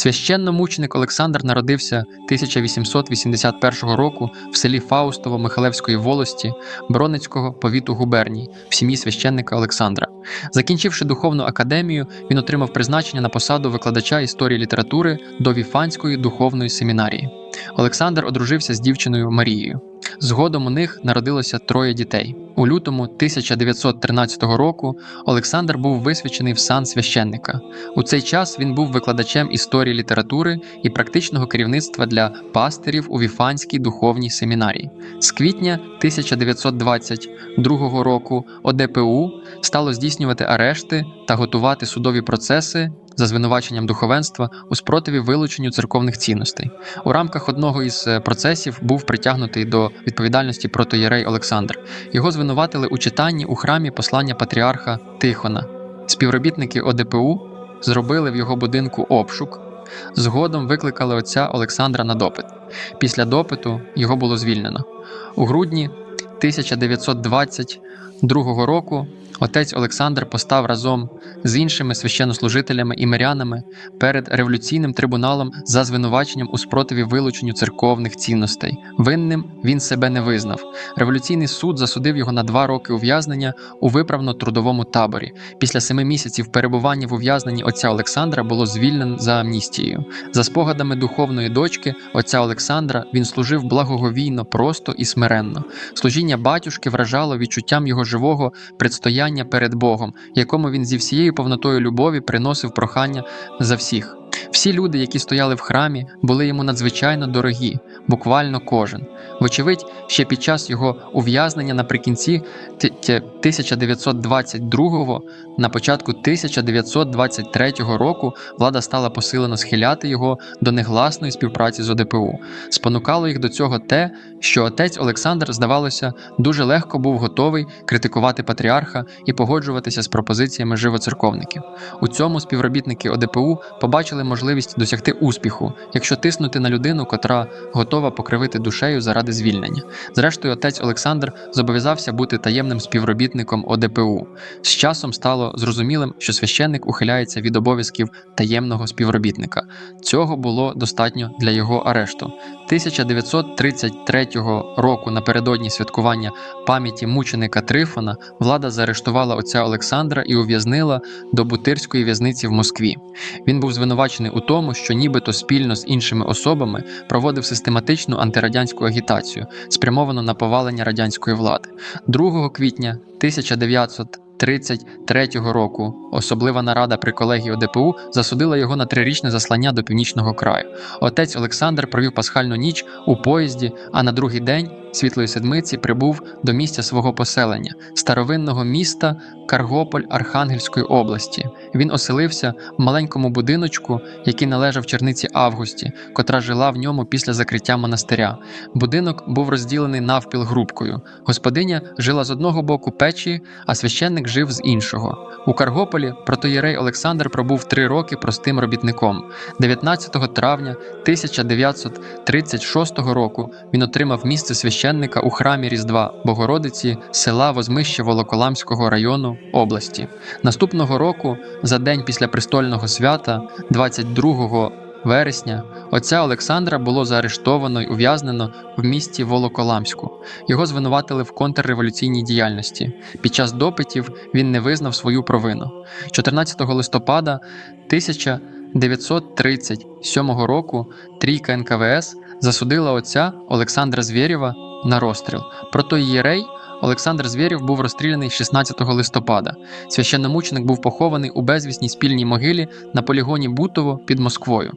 Священномученик Олександр народився 1881 року в селі Фаустово Михалевської волості Бронницького повіту губернії в сім'ї священника Олександра. Закінчивши духовну академію, він отримав призначення на посаду викладача історії літератури до Віфанської духовної семінарії. Олександр одружився з дівчиною Марією. Згодом у них народилося троє дітей. У лютому 1913 року Олександр був висвячений в сан священника. У цей час він був викладачем історії літератури і практичного керівництва для пастирів у Віфанській духовній семінарії. З квітня 1922 року ОДПУ стало здійснювати арешти та готувати судові процеси за звинуваченням духовенства у спротиві вилученню церковних цінностей. У рамках одного із е, процесів був притягнутий до відповідальності протоєрей Олександр. Його звинуватили у читанні у храмі послання патріарха Тихона. Співробітники ОДПУ зробили в його будинку обшук. Згодом викликали отця Олександра на допит. Після допиту його було звільнено. У грудні 1922 року отець Олександр постав разом з іншими священнослужителями і мирянами перед революційним трибуналом за звинуваченням у спротиві вилученню церковних цінностей. Винним він себе не визнав. Революційний суд засудив його на два роки ув'язнення у виправно-трудовому таборі. Після семи місяців перебування в ув'язненні отця Олександра було звільнено за амністією. За спогадами духовної дочки отця Олександра він служив благоговійно, просто і смиренно. Служіння батюшки вражало відчуттям його живого предстояння перед Богом, якому він зі всією повнотою любові приносив прохання за всіх. Всі люди, які стояли в храмі, були йому надзвичайно дорогі, буквально кожен. Вочевидь, ще під час його ув'язнення наприкінці 1922-го, на початку 1923 року влада стала посилено схиляти його до негласної співпраці з ОДПУ. Спонукало їх до цього те, що отець Олександр, здавалося, дуже легко був готовий критикувати патріарха і погоджуватися з пропозиціями живоцерковників. У цьому співробітники ОДПУ побачили можливість досягти успіху, якщо тиснути на людину, котра готова покривити душею заради звільнення. Зрештою, отець Олександр зобов'язався бути таємним співробітником ОДПУ. З часом стало зрозумілим, що священник ухиляється від обов'язків таємного співробітника. Цього було достатньо для його арешту. 1933 року, напередодні святкування пам'яті мученика Трифона, влада заарештувала отця Олександра і ув'язнила до Бутирської в'язниці в Москві. Він був звинувачений у тому, що нібито спільно з іншими особами проводив систематичну антирадянську агітацію, спрямовану на повалення радянської влади. 2 квітня 1933 року особлива нарада при колегії ОДПУ засудила його на трирічне заслання до північного краю. Отець Олександр провів пасхальну ніч у поїзді, а на другий день Світлої Седмиці прибув до місця свого поселення, старовинного міста Каргополь Архангельської області. Він оселився в маленькому будиночку, який належав черниці Августі, котра жила в ньому після закриття монастиря. Будинок був розділений навпіл грубкою. Господиня жила з одного боку печі, а священник жив з іншого. У Каргополі протоєрей Олександр пробув три роки простим робітником. 19 травня 1936 року він отримав місце священника у храмі Різдва Богородиці села Возмище Волоколамського району області. Наступного року, за день після престольного свята, 22 вересня, отця Олександра було заарештовано й ув'язнено в місті Волоколамську. Його звинуватили в контрреволюційній діяльності. Під час допитів він не визнав свою провину. 14 листопада 1937 року трійка НКВС засудила отця Олександра Звєрєва на розстріл. Протоїєрей Олександр Звєрів був розстріляний 16 листопада. Священномученик був похований у безвісній спільній могилі на полігоні Бутово під Москвою.